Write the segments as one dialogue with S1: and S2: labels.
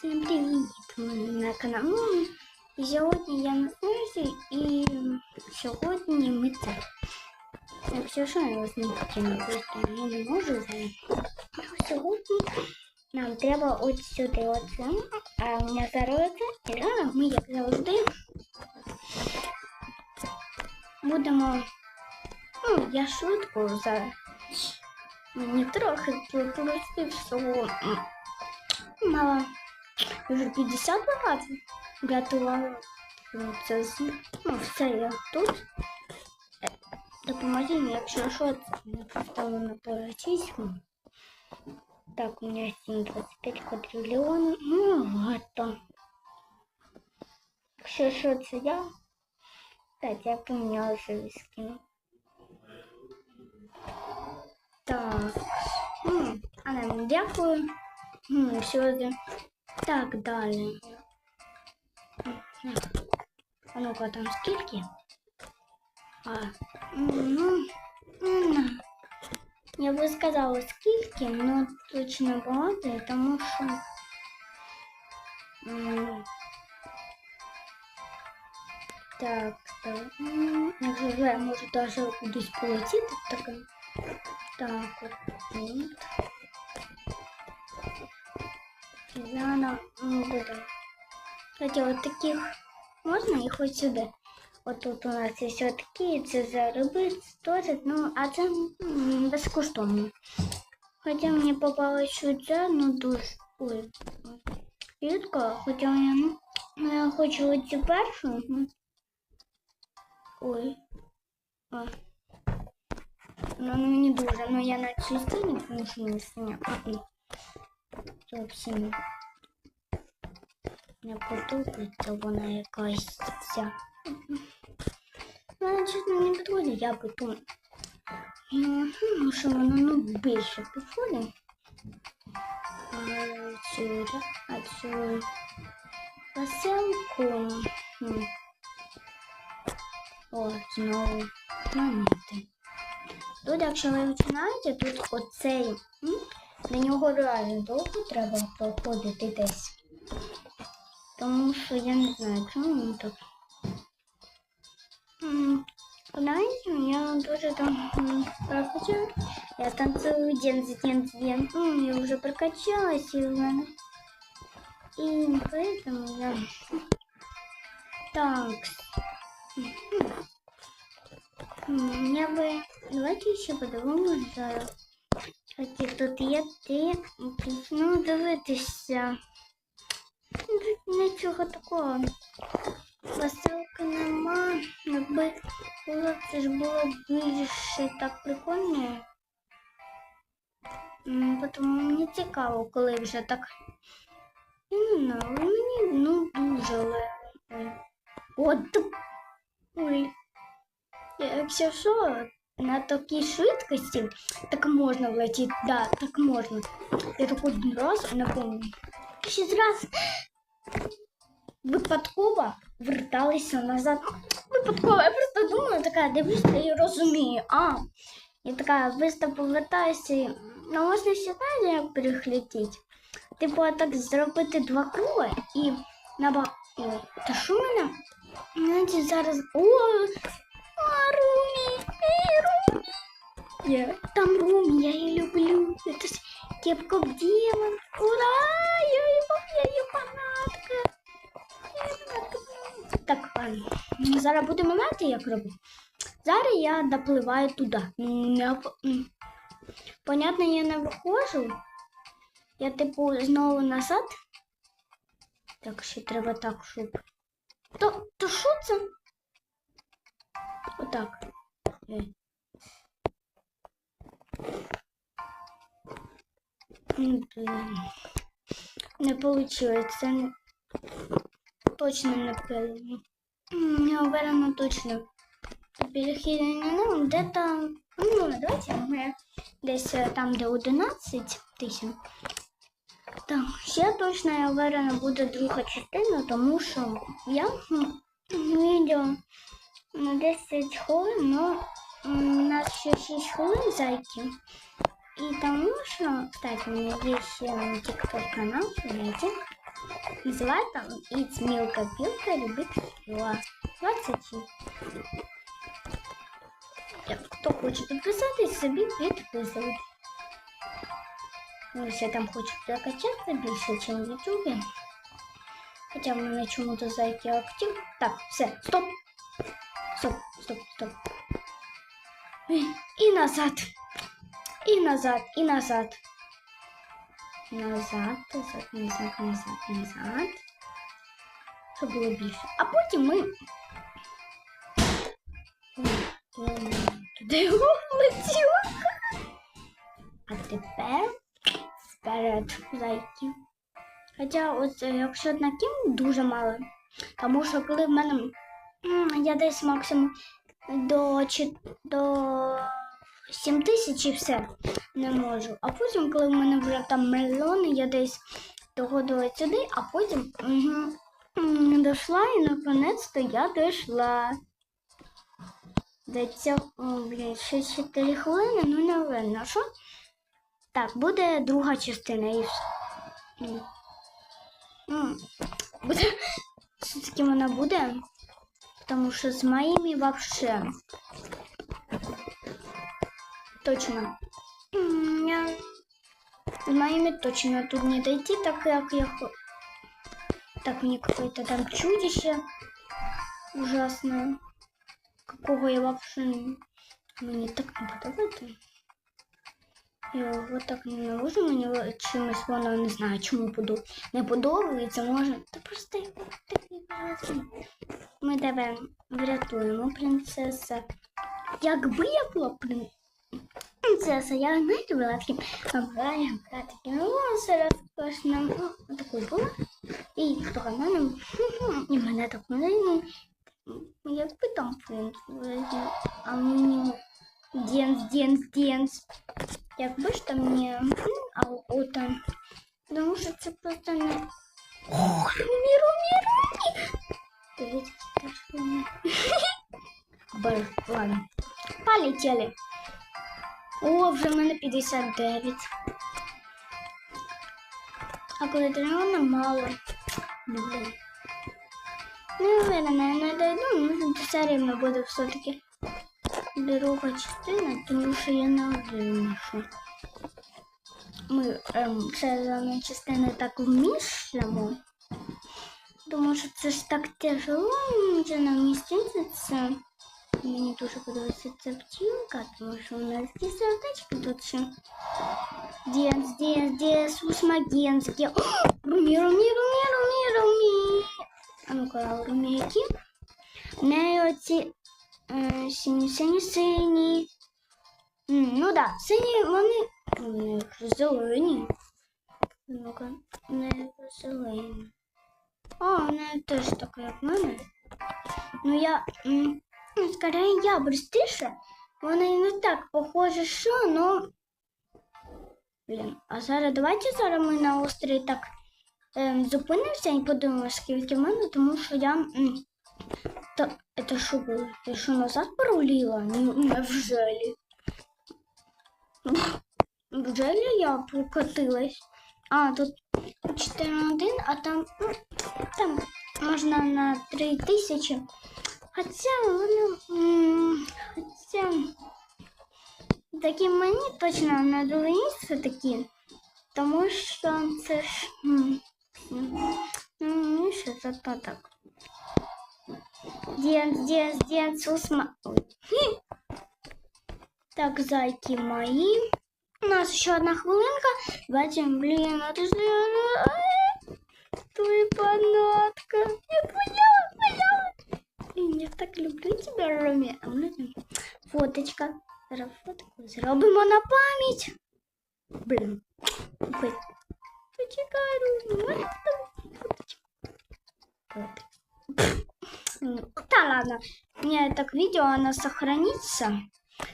S1: Всім привіт! Ви на каналі. Ну, і сьогодні я на снизі і сьогодні ми це. Якщо що, я вас не покину, просто я не можу зараз. Ну, Сьогодні нам треба ось сюди оце. А у мене зараз оце. І зараз ми, як завжди, будемо. Ну, я швидко зараз. Мені трохи просто всього м, мало вже 50 разів готувала Ну, це з ну, все я тут. Е, Допоможи мені, якщо що, це не поставлено по російському. Так, у меня 7,25 квадриллион. Ну, ладно. Якщо що, це я. Так, я поміняла собі скин. Так. М, А нам дякую. М, Все це. Так, далі. М, А ну-ка там скільки? А, м, ну, м, я би сказала скільки, ну точно багато, тому що. м, Так, так. м, Якщо я можу навіть кудись полетіти, так. Так, от тут. Зана буде. Кстати, от таких можна їх ось сюди. От тут у нас є ось такі, це за риби, теж, ну, а це м, безкоштовно. Хоча мені попалось що це, ну дуже. Ой. Рідко, хоча я, ну, ну, я хочу оцю першу. ну. Ой. А. Ну, ну не дуже, но я на цю стіну, тому що не синя. Зовсім не подобається вона якась ця. Вона чесно не підходить, я потім. Ну, ну, що воно ну, більше підходить. Отсюда, отсюда. Поселку. О, знову монети. Тут, якщо ви починаєте, тут оцей, до нього реально довго треба проходити десь. Тому що я не знаю, чому він так. Знаєте, я дуже там прокачаю. Я целый день за день за день. М, Я уже прокачалась, и, мене- и поэтому я... Так. Я бы... Давайте ще по-другому зараз. Оті тут є ти. Ну, дивитися. Нічого такого. Посилки нема. Якби було, це ж було більше так прикольно. Тому мені цікаво, коли вже так. Я не знаю, мені ну дуже легко. От. Ой. Якщо що, на такій швидкості так можна влетіти. Да, так можна. Я так один раз напомню. Ще раз випадково верталися назад. Випадково, я просто думаю, така дивлюся і розумію. А, я така быстро повертаюся. і, Ну, можна ще знаєте, як перехлетіти. Типу, так зробити два круга і наба... Ой, та що в мене? Знаєте, зараз... О, а, Я... Там Румі, я її люблю. Это кепка в демон. Ура! Я її, я фанатка. Я її фанатка. Так, ладно. Зараз будемо мати, як робити. Зараз я допливаю туди. По- м. Понятно, я не виходжу. Я типу знову назад. Так, ще треба так, щоб. То, то що це? Отак. Не не... точно не правильно. Я уверена точно. Перехід не нам де-то. Ну, давайте ми десь е, там, де 11 тисяч. Так, ще точно я уверена буде друга частина, тому що я відео на 10 хвилин, м, у нас ще 6 хвилин зайти. І тому що, кстати, у мене є ще TikTok канал, знаєте. називається It's Мілка Пілка любить сила. 20. Як Хто хоче підписатись, собі підписують. Ну, Якщо там хочуть прокачатися більше, ніж в Ютубі. Хоча в мене чому-то зайки актив. Так, все, стоп. Стоп, стоп, стоп. І назад. І назад, і назад. Назад, назад, назад, назад, назад. Щоб було більше. А потім ми. Туди влетіло. А тепер вперед зайки. Хоча от е, якщо на кім дуже мало. Тому що коли в мене я десь максимум до, до 7 тисяч і все не можу. А потім, коли в мене вже там мільйони, я десь доходила сюди, а потім угу, не дійшла і наконець-то я дійшла. До цього, о, блін, ще 4 хвилини, ну не видно, що? Так, буде друга частина і все. Буде. Все-таки вона буде. Тому що з моїми вообще. Точно. М, Я... С моими точно тут не дойти, так как я... хо- Так, мне какое-то там чудище ужасное. Какого я вообще... не- Мені так не подобається. Я вот так не можу, мені чимось воно не знаю, чому поду... не подобається, може. Та просто я такий ужасний. Ми тебе врятуємо, принцеса. Якби я була прин... принцеса, я знаєте, була таким обрання, таким волоси розкошним. Ну, такою була. І поганим. І мене так не Якби там принц, а мені Денс, денс, денс. Якби ж там не а от там. Тому що це просто не. Ох, міру, міру. Дивіться, так що не. Бр, ладно. Полетели. О, вже в мене 59. А коли тренування мало. Ну, блин. Не уверена, я не дойду, може до серії ми буде все-таки друга частина, тому що я не уверена, що ми ем, це за частини так вміщемо. Тому що це ж так тяжело, це не вміститься. Мені дуже подобається ця пчілка, тому що у нас ті сердечки тут ще. Денс, денс, денс, усмагенські. О, Румі, румі, румі, румі, румі. А ну-ка, румі які? В неї оці е, сині, сині, сині. Ну да, сині вони. Зелені. Ну-ка, не зелені. О, вони теж таке, як в мене. Ну я. ну, Скорее я быстріше. Вони не так похожі, що, ну. Блін, а зараз давайте зараз ми на острові так ем, зупинимося і подивимося, скільки в мене, тому що я. м, Та, это що було? Я що назад порулила? Ну, Невжелі? Невжелі я прокатилась? А, тут 4-1, а там, ну, там можна на 3 тисячі. Хоча воно, м, хоча такі мені точно на друге місце такі, тому що це ж, м, м, ну, мені ще зато так. Денс, денс, денс, усма... Ой. Хі. Так, зайки мои. У нас еще одна хвилинка. Бачим, блин, это же... Ты фанатка. Я поняла, поняла. Блин, я так люблю тебя, Роме. А мы там фоточка. Зараз фотку зробимо на пам'ять. Блин. Ой. Почекай, там фоточка. Вот. Ну, Та ладно, мне так видео оно сохранится.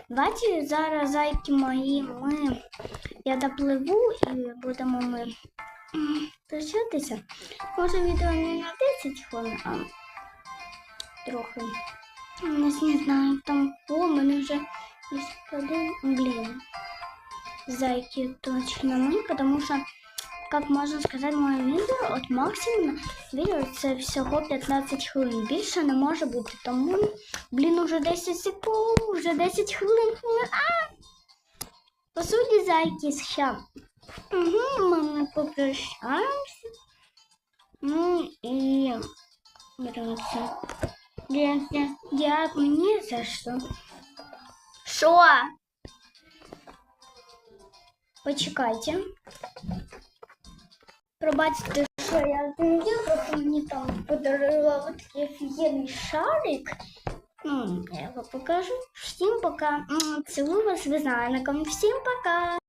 S1: Давайте зараз зайки мої ми. Я допливу і будемо ми м, прощатися. Може відео не на 10 хвилин, а трохи. Не, не знаю, там о, мене вже ось один. Блін. Зайки точно ми, тому що як можна сказати, моє відео, от максимум відео це всього 15 хвилин. Більше не може бути. Тому, блін, уже 10 секунд, вже 10 хвилин, хвилин. А! По суті, зайки ще. Угу, ми попрощаємося. Ну і беремося. Дякую, дякую, ні за що. Що? Почекайте. Пробачте, що я змінила, просто мені там подарували такий офігенний шарик. Ну, я його покажу. Всім пока. М, Цілую вас, ви знаєте. Всім пока.